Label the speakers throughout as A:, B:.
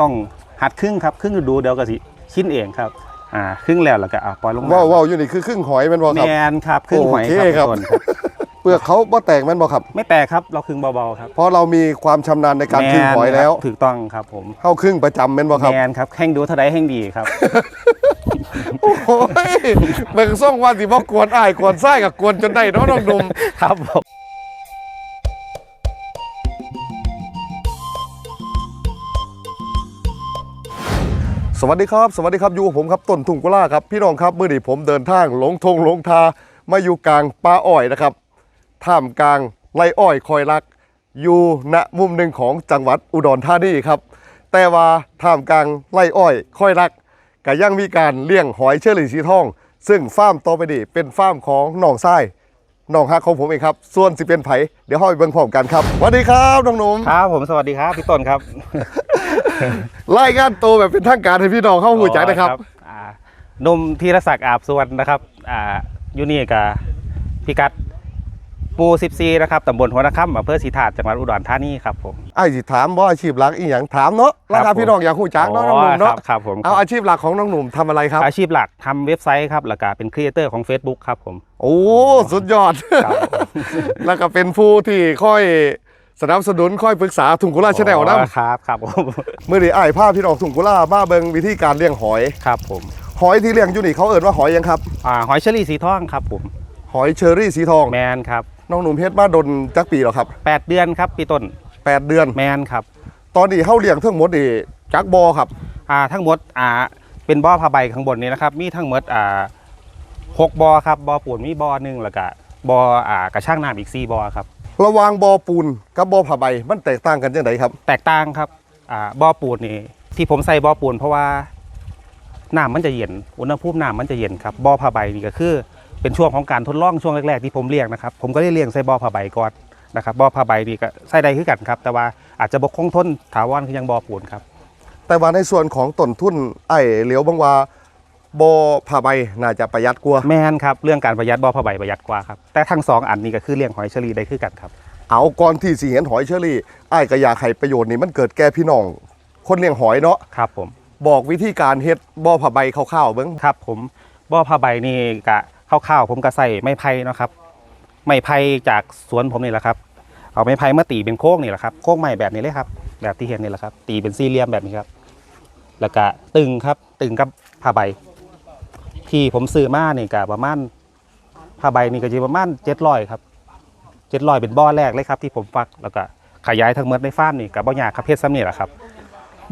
A: ต้องหัดครึ่งครับครึ่งฤดูเดียวก็สิชินเองครับอ่าครึ่งแล้วแล้วก็อ่าปล่อยลงมา
B: ว่าวว่าวอยู่นี่คือครึ่งหอยแมันบ่ครับ
A: แมนครับครึ่งหอย
B: โอเค
A: ค
B: ครั
A: รับบต้นครับ
B: เปลือกเขาบ่แตกแมันบ่ครับ
A: ไม่แปลกครับเราครึ่งเบาๆครับ
B: เพราะเรามีความชำนาญในการครึ่งหอยแล้ว
A: ม่นครับถูกต้องครับผม
B: เข้าครึ่งประจำแม่นบ่ครับ
A: แมนครับแข่งดูเท่าใดแข่งดีครับ
B: โอ้ยเบิ่งส่งว่าสิบ่กวนอ้ายกวนไส้กับกวนจนได้เนาะน้องหนุ่ม
A: ครับผม
B: สวัสดีครับ สวัสดีครับอยู่กับผมครับต้นทุ่งกุล่าครับพี่น้องครับเมื้อนี้ผมเดินทางหลงทงหลงทามาอยู่กลางป่าอ้อยนะครับท่ามกลางไรอ้อยคอยรัก อยู่ณมุมหนึ่งของจังหวัดอุดรธานีครับ แต่ว่าท่ามกลางไรอ้อยคอยรักก็ยังมีการเลี้ยงหอยเชอรี่สีทอง ซึ่งฟาร์มต่อไปนี้เป็นฟาร์มของน้องทรายน้องฮักของผมเองครับ ส่วนสิเป็นไผเดี๋ยวเข้าไปเบิ่งพร้อมกันครับสวัสดีครับน้องหนุ่ม
A: ครับผมสวัสดีครับพี่ต้นครับ
B: รายงานตัวแบบเป็นทางการให้พี่น้องเข้าหูจักนะครับ
A: อ่าหนุ่มธีรศักดิ์อาบสวนนะครับอ่าอยู่นี่กับพิกัดหมู่14นะครับตำบลหัวนาค่ำอำเภอศรีถาดจังหวัดอุดรธานีครับผม
B: ไอ้สิถามว่าอาชีพหลักอีหยังถามเนาะ
A: ครับ
B: ราคาพี่น้องอยากหูจักเนาะน้องหนุ่ม
A: ครั
B: เนาะ
A: บครับผม
B: เอาอาชีพหลักของน้องหนุ่มทำอะไรครับ
A: อาชีพหลักทำเว็บไซต์ครับแล้วก็เป็นครีเอเตอร์ของ Facebook ครับผม
B: โอ้สุดยอด
A: ครับผม
B: แล้วก็เป็นผู้ที่ค่อย สนับสนุนค่อยปรึกษาถุงกุล่าชาแนลนะ
A: ครับครับผม
B: เมื่อนี้ไอ้ายพาพี่น้องถุงกุล่ามาเบิ่งวิธีการเลี้ยงหอย
A: ครับผม
B: หอยที่เลี้ยงอยู่นี่เขาเอ่นว่าหอยหยังครับ
A: อ่าหอยเชอรี่สีทองครับผม
B: หอยเชอรี่สีทอง
A: แมนครับ
B: น้องหนุ่มเฮ็ดมาดนจักปีแล้วครับ
A: 8 เดือนครับพี่ต้น
B: แปดเดือน
A: แมนครับ
B: ตอนนี้เฮาเลี้ยงทั้งหมดนี่จักบอครับ
A: อ่าทั้งหมดอ่าเป็นบ่อผ้าใบข้างบนนี้นะครับมีทั้งหมดอ่าหกบ่อครับบ่อปูนมีบ่อหนึ่งแล้วก็บ่ออ่ากระช่างน้ำอีกสี่บ่อครับ
B: ระหว่างบอปูนกับบอผ้าใบมันแตกต่างกันจังไดครับ
A: แตกต่างครับอ่าบ่อปูนนี่ที่ผมใส่บ่อปูนเพราะว่าน้ำมันจะเย็นอุณหภูมิน้ำมันจะเย็นครับบ่อผ้าใบนี่ก็คือ เป็นช่วงของการทดลองช่วงแรกๆที่ผมเลี้ยงนะครับผมก็ได้เลี้ยงใส่บ่อผ้าใบก่อนนะครับบ่อผ้าใบนี่ก็ใส่ได้คือกันครับ แต่ว่าอาจจะบกคงทนถาวรคือยังบ่อปูนครับ
B: แต่ว่าในส่วนของต้นทุนไอ้เหลียวบางว่า บอผ้าใบน่าจะประหยัดกว่า
A: แม่นครับเรื่องการประหยัดบ่อผ้าใบประหยัดกว่าครับแต่ทั้งสองอันนี้ก็คือเลี้ยงหอยเชอรี่ได้คือกันครับ
B: เอาก่อนที่สิเห็นหอยเชอรี่ไอ้ก็อยากให้ประโยชน์นี่มันเกิดแก่พี่น้อง คนเลี้ยงหอยเนาะ
A: ครับผม
B: บอกวิธีการเฮ็ดบ่อผ้าใบคร่าวๆเบิ่ง
A: ครับผมบ่อผ้าใบนี่กะคร่าวๆผมก็ใส่ไม้ไผ่เนาะครับไม้ไผ่จากสวนผมนี่แหละครับ เอาไม้ไผ่มาตีเป็นโค้งนี่แหละครับโค้งใหม่แบบนี้เลยครับ แบบที่เห็นนี่แหละครับ ตีเป็นสี่เหลี่ยมแบบนี้ครับ แล้วก็ตึงครับตึงกับผ้าใบ ที่ผมซื้อมานี่ก็ประมาณผ้าใบนี่ก็จะประมาณเจ็ดร้อยครับเจ็ดร้อยเป็นบ่อแรกเลยครับที่ผมฟักแล้วก็ขยายทั้งหมดในฟาร์มนี่กับบ่อยากครับเพชรซ้ำนี่แหละครับ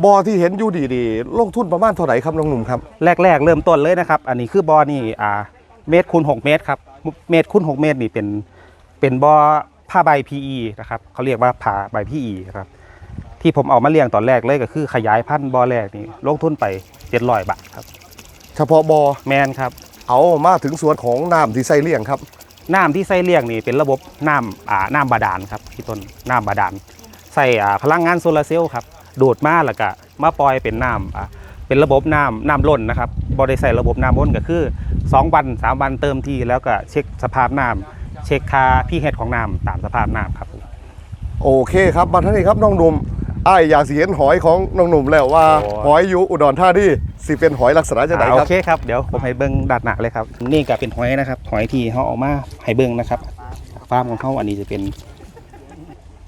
B: บ่อที่เห็นอยู่ดีๆลงทุนประมาณเท่าไหร่ครับน้องหนุ่มครับ
A: แรกๆ เริ่มต้นเลยนะครับ อันนี้คือบอนี่อ่าเมตรคูณ6 เมตรครับเมตรคูณ6 เมตรนี่เป็นเป็นบอผ้าใบ PE นะครับเขาเรียกว่าผ้าใบ PE ครับที่ผมเอามาเลี้ยงตอนแรกเลยก็คือขยายพันธุ์บอแรกนี่ลงทุนไป700บาทครับ
B: เฉพาะบ่อ
A: แมนครับ
B: เอามาถึงส่วนของน้ำที่ใส่เลี้ยงครับ
A: น้ำที่ใส่เลี้ยงนี่เป็นระบบน้ำอ่าน้ำบาดาลครับที่ต้นน้ำบาดาลใส่อ่าพลังงานโซลาร์เซลล์ครับดูดมาแล้วก็มาปล่อยเป็นน้ำอ่าเป็นระบบน้ำน้ำล้นนะครับบริใส่ระบบน้ำล้นก็คือ 2 วัน 3 วันเติมทีแล้วก็เช็คสภาพน้ำเช็คค่าพี่เฮดของน้ำตามสภาพน้ำครับผม
B: โอเคครับมาท่านนี้ครับน้องหนุ่มไอ้ายอยากสิเห็นหอยของน้องหนุ่มแล้วว่า
A: โอ้
B: หอยอยู่อุดรธานี สิเป็นหอยลักษณะจังได
A: อ่า
B: ค
A: โอ
B: รับ
A: เคครับเดี๋ยวผมให้เบิ้งดัดหนาเลยครับนี่ก็เป็นหอยนะครับหอยที่เขาเออกมาให้เบิ้งนะครับฟาร์มของเขาอันนี้จะเป็น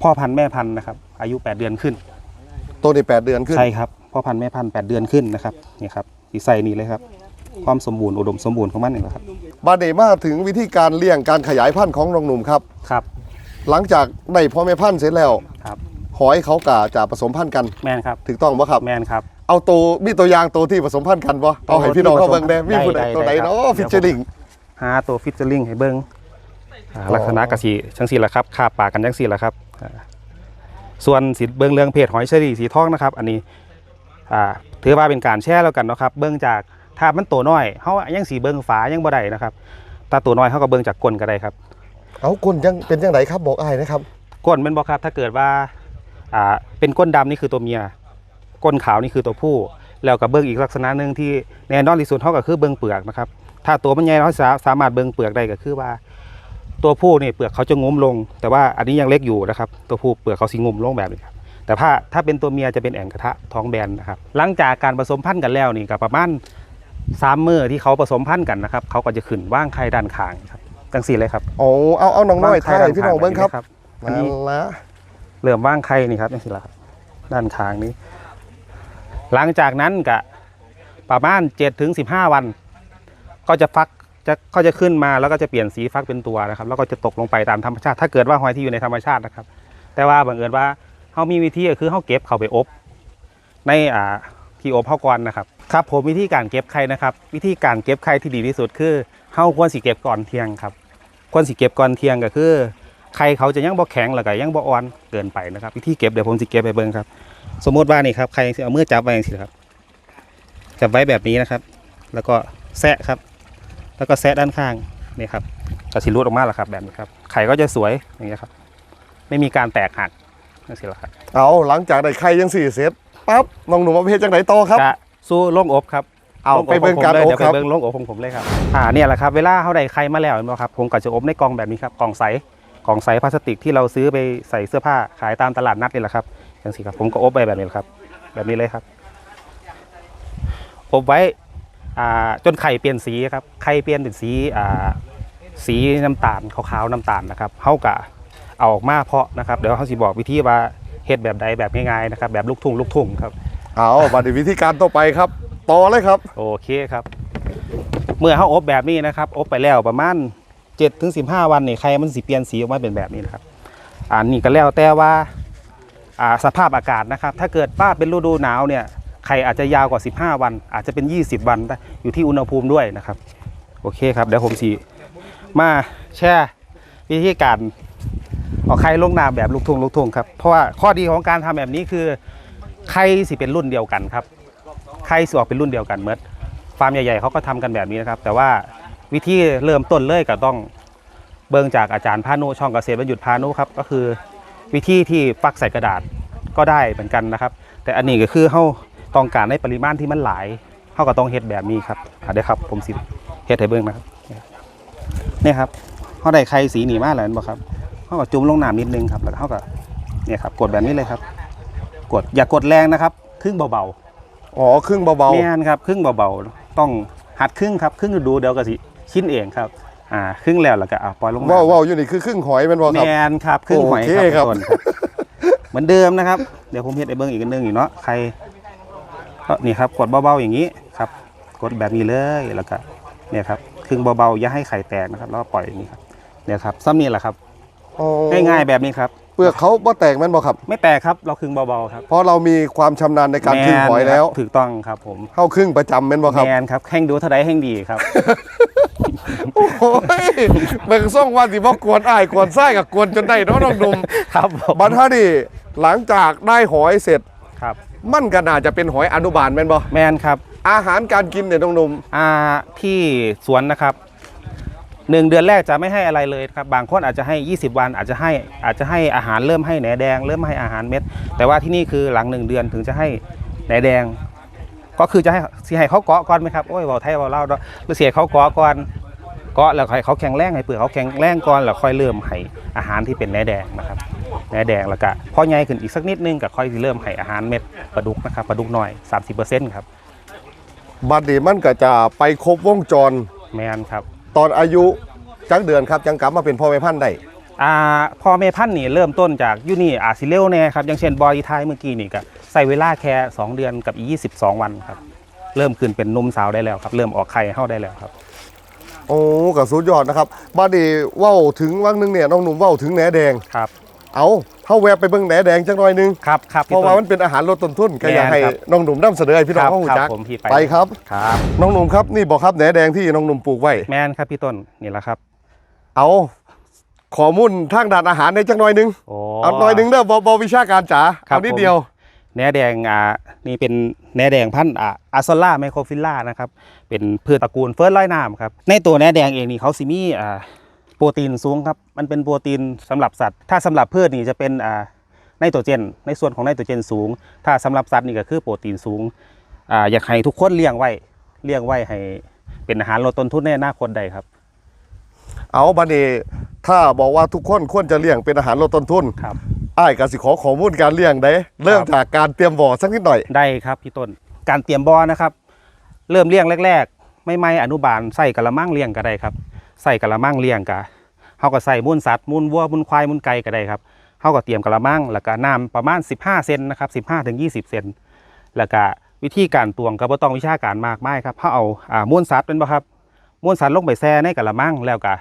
A: พ่อพันธุ์แม่พันธุ์นะครับ อายุ 8 เดือนขึ้น
B: ตัวนี้แปดเดือนขึ้น
A: ใช่ครับพ่อพันธุ์แม่พันธุ์แปดเดือนขึ้นนะครับนี่ครับสีใส่นี่เลยครับ ความสมบูรณ์อุดมสมบูรณ์ของมันนี่แหละครับ
B: บาดเดมาถึงวิธีการเลี้ยงการขยายพันธุ์ของน้องหนุ่มครับ
A: ครับ
B: หลังจากได้พ่อแม่พันธุ์เสร็จแล้ว
A: ครับ
B: หอยเขากะจะผสมพันธุ์กัน
A: แมนครับ
B: ถูกต้องปะครับ
A: แมนครับ
B: เอาตัวมีตัวอย่างตัวที่ผสมพันธุ์กันปะเอาให้พี่น้องเขาเบิ่งได้มีผู้ใด
A: ได้
B: ตัวไหน
A: ได้ครับ
B: เนาะฟิชเชอริง
A: หาตัวฟิชเจอริงให้เบิ้งอ่า
B: อ๋อ
A: ลักษณะกระสีจังสีละครับคาบปากกันจังสีละครับอ่าส่วนสีเบิ้งเรื่องเพจหอยเชอรี่สีทองนะครับ อันนี้อ่าถือว่าเป็นการแช่แล้วกันเนาะครับ เบิ้งจากถ้ามันตัวน้อยเขายังสีเบิ้งฝายังบ่ได้นะครับถ้าตัวน้อยเขาก็เบิ้งจากก้นก็ได้ครับ
B: เอาคุณยังเป็นยังไงครับบอกอ้ายนะครับ
A: ก้นเป็นบอครับถ้าเกิดว่าอ่าเป็นก้นดำนี่คือตัวเมีย ก้นขาวนี่คือตัวผู้ แล้วกับเบิ้งอีกลักษณะหนึ่งที่แน่นอนที่สุดเท่ากับคือเบิ้งเปลือกนะครับ ถ้าตัวมันใหญ่เราสาสามารถเบิ้งเปลือกได้ก็คือว่า ตัวผู้นี่เปลือกเขาจะงุ้มลง แต่ว่าอันนี้ยังเล็กอยู่นะครับ ตัวผู้เปลือกเขาสิงุ้มลงแบบนี้ครับแต่ถ้าถ้าเป็นตัวเมียจะเป็นแอ่งกระทะท้องแบนนะครับ หลังจากการผสมพันธุ์กันแล้วนี่ก็ประมาณสามมือที่เขาผสมพันธุ์กันนะครับเขาก็จะขึ้นว่างไข่ด้านข้างครับจังสี่เลยครับ
B: โอ้เอาเอาน้องน้อย
A: ว่าง
B: ไทย
A: ด้าน
B: พี่น้องเบิ้งครับ
A: ข้าอัน
B: นั่น
A: นี้
B: ละ
A: เริ่มว่างไข่นี่ครับจังสี่ละครับด้านข้างนี้ หลังจากนั้นก็ประมาณ7จ็ถึงสิวัน ก็จะฟักจะก็จะขึ้นมาแล้วก็จะเปลี่ยนสีฟักเป็นตัวนะครับ แล้วก็จะตกลงไปตามธรรมชาติ ถ้าเกิดว่าหอยที่อยู่ในธรรมชาตินะครับ แต่ว่าบังเอิญว่าเขามีวิธีก็คือเขาเก็บเขาไปอบ ในอ่าที่อบเขาก่อนนะครับครับผมวิธีการเก็บไข่นะครับ วิธีการเก็บไข่ที่ดีที่สุดคือเขาควรสิเก็บก่อนเที่ยงครับควรสิเก็บก่อนเที่ยงก็คือ ไข่เขาจะยังบ่แข็งแล้วก็ยังบ่อ่อนเกินไปนะครับวิธีเก็บเดี๋ยวผมสิเก็บไปเบิ่งครับ สมมติว่านี่ครับใครเอามือจับไว้อย่างนี้ครับจับไว้แบบนี้นะครับ แล้วก็แซะครับ แล้วก็แซะด้านข้างนี่ครับก็สิรูดออกมาแล้วครับ แบบนี้ครับไข่ก็จะสวยอย่างเงี้ยครับ ไม่มีการแตกหักนั่นสิละครับ
B: เอาหลังจากได้ไข่ยังสี่เซตปั๊บน้องหนุ่มเอาไปเฮ็ดจังไหนต่อครับ
A: กะสู้โล่งอบครับ
B: เอา
A: โล่ง
B: ไปเบิ่ง
A: ข
B: การ
A: ผมเลย
B: อบ
A: เดี๋ยว
B: ค
A: ไป
B: รับ
A: เบิ่งโล่งอบของผมเลยครับอ่าเนี่ยแหละครับเวลาเขาได้ไข่มาแล้วเห็นไหมครับผมก็จะอบในกล่องแบบนี้ครับกล่องใส กล่องใสพลาสติกที่เราซื้อไปใส่เสื้อผ้าขายตามตลาดนัดนี่แหละครับอย่างสิครับผมก็อบไปแบบนี้แหละครับ แบบนี้เลยครับ อบไว้อ่าจนไข่เปลี่ยนสีครับไข่เปลี่ยนเป็นสีอ่าสีน้ำตาลขาวๆน้ำตาลนะครับเขากะเอาออกมาเพาะนะครับเดี๋ยวเขาสิบอกวิธีว่าเฮ็ดแบบใดแบบง่ายๆนะครับแบบลูกทุ่งลูกทุ่งครับ
B: เอาบัดนี้วิธีการต่อไปครับต่อเลยครับ
A: โอเคครับ เมื่อเขาอบแบบนี้นะครับ อบไปแล้วประมาณ 7ถึง15วันนี่ไข่มันสิเปลี่ยนสีออกมาเป็นแบบนี้นะครับอันนี้ก็แล้วแต่ว่าอ่าสภาพอากาศนะครับ ถ้าเกิดว่าเป็นฤดูหนาวเนี่ยไข่อาจจะยาวกว่า 15 วัน อาจจะเป็น 20 วันได้อยู่ที่อุณหภูมิด้วยนะครับ โอเคครับเดี๋ยวผมสีมาแช่วิธีการเอาไข่ลงน้ำแบบลูกทุ่งลูกทุ่งครับเพราะว่าข้อดีของการทำแบบนี้คือไข่สิเป็นรุ่นเดียวกันครับไข่สิออกเป็นรุ่นเดียวกันเมื่อฟาร์มใหญ่ๆเขาก็ทำกันแบบนี้นะครับ แต่ว่า วิธีเริ่มต้นเลยก็ต้องเบิ่งจากอาจารย์พานุช่องเกษตรบรรยุทธ์พานุครับก็คือวิธีที่ฟักใส่กระดาษก็ได้เหมือนกันนะครับ แต่อันนี้ก็คือเขาต้องการในปริมาณที่มันหลายเขาก็ต้องเฮ็ดแบบนี้ครับอะเดี๋ยวครับ ผมสิเฮ็ดให้เบิ่งนะครับเนี่ยครับเขาได้ไข่สีหนีมาแล้วเห็นบ่ครับเขาก็จุ่มลงน้ำนิดนึงครับแล้วเขาก็เนี่ยครับกดแบบนี้เลยครับ กดอย่ากดแรงนะครับ ครึ่งเบาๆ
B: อ๋อครึ่งเบา
A: แม่นครับครึ่งเบาๆต้องหัดครึ่งครับครึ่งดูเดี๋ยวก็สิ ชิ้นเองครับอ่าครึ่งแล้วแล้วก็อะปล่อยลง
B: ๆ
A: มา
B: ว่าวว่าวอยู่นี่คือครึ่งหอยแมันบ่ครับ
A: แม่นครับครึ่งหอย
B: โอเค
A: ครับ
B: ครับ
A: ทุกคนครับเหมือนเดิมนะครับ เดี๋ยวผมเฮ็ดไอ้เบิ้งอีกอันหนึงอยู่เนาะใครก็นี่ครับกดเบาๆอย่างนี้ครับ กดแบบนี้เลยแล้วก็เนี่ยครับครึ่งเบาๆอย่าให้ไข่แตกนะครับ แล้วก็ปล่อยอย่างนี้ครับเนี่ยครับซ้ำนี่แหละครับ
B: อ๋อ
A: ง่ายๆแบบนี้ครับ
B: เปลือกเขาบ่แตกแมันบ่ครับ
A: ไม่แตกครับเราครึ่งเบาๆครับ
B: เพราะเรามีความชำนาญในการครึ่งหอยแล้ว
A: ม่นครับถูกต้องครับผม
B: เข้าครึ่งประจำแม่นบ่ครับ
A: แมนครับแข่งดูเท่าใดแห่งดีครับ
B: โอ้ยเบิ่งส่งว่าสิบ่กวนอ้ายกวนไส้กับกวนจนได้เนาะน้องหนุ่ม
A: ครับผม
B: บัดฮานี่หลังจากได้หอยเสร็จ
A: ครับ
B: มันก็น่าจะเป็นหอยอนุบาลแม่นบ่
A: แมนครับ
B: อาหารการกินเนี่ยน้องหนุ่ม
A: อ่าที่สวนนะครับ หนึ่งเดือนแรกจะไม่ให้อะไรเลยครับบางคนอาจจะให้ 20 วันอาจจะให้อาจจะให้อาหารเริ่มให้แหนแดง เริ่มให้อาหารเม็ด แต่ว่าที่นี่คือหลังหนึ่งเดือนถึงจะให้แหนแดง ก็คือจะให้สีให้เขาเกาะก่อนไหมครับโอ้ยเบาไทยเบาเล่าวเนาะหรือเสียเขาเกาะก่อนเกาะแล้วค่อยเขาแข็งแรงให้เปลือกเขาแข็งแรงก่อนแล้วค่อยเริ่มให้อาหารที่เป็นแหนแดงนะครับแหนแดงแล้วก็พอใหญ่ขึ้นอีกสักนิดนึงก็ค่อยสิเริ่มให้อาหารเม็ดปลาดุกนะครับปลาดุกหน่อย 30%ครับ
B: บัดนี้มันก็จะไปครบวงจร
A: แมนครับ
B: ตอนอายุจักเดือนครับจังกลับมาเป็นพ่อแม่พันธุ์ได้
A: อ่าพอเมพันธุ์นี่เริ่มต้นจากยูนี่อาซิเลวเนี่ยครับอย่างเช่นบอยไทยเมื่อกี้นี่ก็ใส่เวลาแค่ 2 เดือนกับอีก22 วันครับ เริ่มขึ้นเป็นหนุ่มสาวได้แล้วครับ เริ่มออกไข่เข้าได้แล้วครับ
B: โอ้กับสุดยอดนะครับบัดนี้เว้าถึงวังหนึงเนี่ยน้องหนุ่มเว้าถึงแหนแดง
A: ครับ
B: เอา เฮาแวะไปเบิ่งแหนแดงจักหน่อยหนึง
A: ครับครับ
B: เพราะว่ามันเป็นอาหารลดต้นทุนก็อยากให้
A: แม่นครับ
B: น้องหนุ่มนำเสนอให้พี่น้อง
A: ครับ
B: เขาหู
A: ครับ
B: จัก
A: ผมพี่ไป
B: ไปครับ
A: ครับ
B: น้องหนุ่มครับนี่บอกครับแหนแดงที่น้องหนุ่มปลูกไว้
A: แมนครับพี่ต้นนี่แหละครับ
B: เอาข้อมูลทางด้านอาหารในจักหน่อยหนึง
A: โอ้
B: เอาหน่อยหนึงเด้อบ่บ่วิชาการจ๋า
A: ครับ
B: เอานิด
A: ผม
B: เดียว
A: แหนแดงอ่านี่เป็นแหนแดงพันธุ์อ่าอาซอล่าไมโครฟิลล่านะครับเป็นพืชตระกูลเฟิร์สไลน้ำครับในตัวแหนแดงเองนี่เขาสิมีอ่า โปรตีนสูงครับ มันเป็นโปรตีนสำหรับสัตว์ ถ้าสำหรับพืชนี่จะเป็นอ่าไนโตรเจน ในส่วนของไนโตรเจนสูง ถ้าสำหรับสัตว์นี่ก็คือโปรตีนสูงอ่าอยากให้ทุกคนเลี้ยงไว้เลี้ยงไว้ให้เป็นอาหารลดต้นทุนในอนาคตได้ครับ
B: เอาบัดนี้ถ้าบอกว่าทุกคนควรจะเลี้ยงเป็นอาหารลดต้นทุน
A: ครับ
B: อ้ายก็สิขอข้อมูลการเลี้ยงได้เริ่มจากการเตรียมบ่อสักนิดหน่อย
A: ได้ครับพี่ต้นการเตรียมบ่อนะครับ เริ่มเลี้ยงแรก ๆ ไม่ไม่อนุบาลใส่กระมังเลี้ยงก็ได้ครับ ใส่กระมังเลี้ยงกะเฮาก็ใส่มูลสัตว์มูลวัวมูลควายมูลไก่ก็ได้ครับเฮาก็เตรียมกระมังแล้วก็น้ำประมาณ 15 เซนนะครับ15ถึง20 เซนแล้วก็วิธีการตวงก็บ่ต้องวิชาการมากมายครับเฮาเอาอ่ามูลสัตว์เป็นบ่ครับมูลสัตว์ลงไปแช่ในกระมังแล้วก็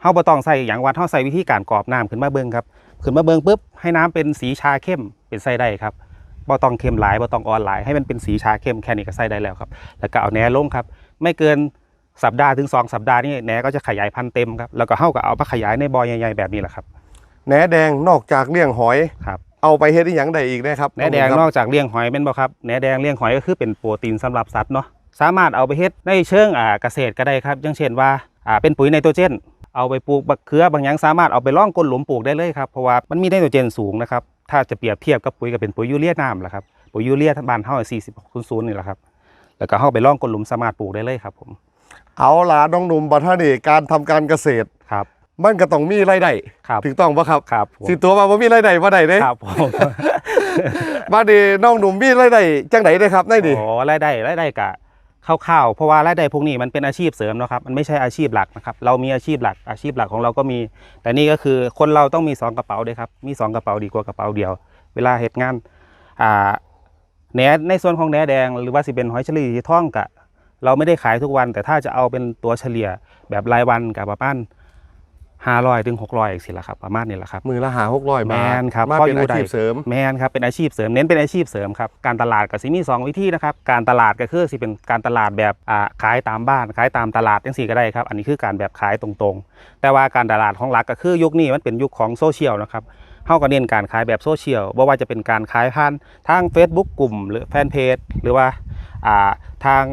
A: เฮาบ่ต้องใส่อย่างวัดเฮาใส่วิธีการกรอบน้ำขึ้นมาเบิ่งครับขึ้นมาเบิ่งปุ๊บให้น้ำเป็นสีชาเข้มเป็นไส้ได้ครับบ่ต้องเค็มหลายบ่ต้องอ่อนหลายให้มันเป็นสีชาเข้มแค่นี้ก็ใส่ได้แล้วครับ แล้วก็เอาแหนลงครับ ไม่เกิน สัปดาห์ถึง 2 สัปดาห์นี่แหนก็จะขยายพันธุ์เต็มครับแล้วก็เฮาก็เอามาขยายในบ่อใหญ่ๆแบบนี้แหละครับ
B: แหนแดงนอกจากเลี้ยงหอย
A: ครับ
B: เอาไปเฮ็ดอีหยังได้อีกนะครับ
A: แหนแดง
B: ครับ
A: นอกจากเลี้ยงหอยเป็นบ่ครับแหนแดงเลี้ยงหอยก็คือเป็นโปรตีนสำหรับสัตว์เนาะสามารถเอาไปเฮ็ดในเชิงอ่าเกษตรก็ได้ครับอย่างเช่นว่าอ่าเป็นปุ๋ยไนโตรเจน เอาไปปลูกบักเขือบางอย่างสามารถเอาไปล่องก้นหลุมปลูกได้เลยครับเพราะว่ามันมีไนโตรเจนสูงนะครับถ้าจะเปรียบเทียบกับปุ๋ยก็เป็นปุ๋ยยูเรียน้ำแหละครับปุ๋ยยูเรียบ้านเฮา40 00นี่แหละครับแล้วก็เฮาไปล่องก้นหลุมสามารถปลูกได้เลยครับผม
B: เอาล่ะน้องหนุ่มบัดท่านี่การทำการเกษตร
A: ครับ
B: มันก็ต้องมีรายได้
A: ครับ
B: ถูกต้องปะครับ
A: ครับผม
B: สิตัวมาบ่มีรายได้บ่ได้เด้
A: ครับผม
B: บ้านนี้น้องหนุ่มมีรายได้จังไดเด้ครับได้ดิ
A: อ๋อรายได้รายได้กะคร่าวๆเพราะว่ารายได้พวกนี้มันเป็นอาชีพเสริมเนอะครับมันไม่ใช่อาชีพหลักนะครับเรามีอาชีพหลักอาชีพหลักของเราก็มี แต่นี่ก็คือคนเราต้องมีสองกระเป๋าด้วยครับมีสองกระเป๋าดีกว่ากระเป๋าเดียว เวลาเหตุงานอ่าแหนในส่วนของแหนแดงหรือว่าสิเป็นหอยเฉลี่ยท่องกะ เราไม่ได้ขายทุกวัน แต่ถ้าจะเอาเป็นตัวเฉลี่ยแบบรายวันกับประมาณห้าร้อยถึงหกร้อยสิละครับประมาณนี้แหละครับ
B: มือละหา600
A: แม
B: บาท
A: นครับ
B: มา
A: พอ
B: เป็น
A: อยู่
B: อา
A: ได้
B: ชีพเสริม
A: แมนครับเป็นอาชีพเสริมเน้นเป็นอาชีพเสริมครับการตลาดกับสิมีสองวิธีนะครับการตลาดก็คือสิเป็นการตลาดแบบอ่าขายตามบ้านขายตามตลาดจังสี่ก็ได้ครับอันนี้คือการแบบขายตรงๆ แต่ว่าการตลาดของหลักก็คือยุคนี้มันเป็นยุคของโซเชียลนะครับเฮาก็เน้นการขายแบบโซเชียลบ่ว่าจะเป็นการขายผ่านทาง Facebook กลุ่ม หรือแฟนเพจหรือว่าอ่าทาง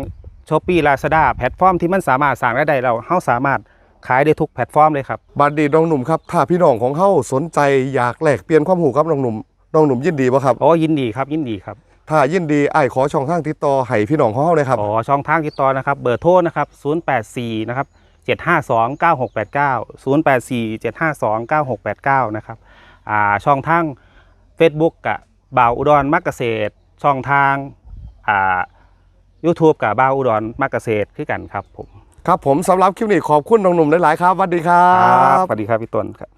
A: ช้อปปี้ลาซาด้าแพลตฟอร์มที่มันสามารถสร้างรายได้เราเฮาสามารถขายได้ทุกแพลตฟอร์มเลยครับ
B: บัดนี้น้องหนุ่มครับถ้าพี่น้องของเฮาสนใจอยากแลกเปลี่ยนความรู้กับน้องหนุ่มน้องหนุ่มยินดีบ่ครับ
A: โอ้ยินดีครับยินดีครับ
B: ถ้ายินดีอ้ายขอช่องทางติดต่อให้พี่น้องของเฮาเลยครับ
A: อ๋อช่องทางติดต่อนะครับเบอร์โทรนะครับ084นะครับ752 9689 084 752 9689นะครับอ่าช่องทาง Facebook กับบ่าวอุดรมักเกษตร ช่องทางอ่า YouTube กับบ่าวอุดรมักเกษตรคือกันครับผม
B: ครับผมสำหรับคลิปนี้ขอบคุณน้องหนุ่มหลาย ๆ ครับสวัสดีครั
A: ครับบ สวัสดีครับพี่ต้นครับ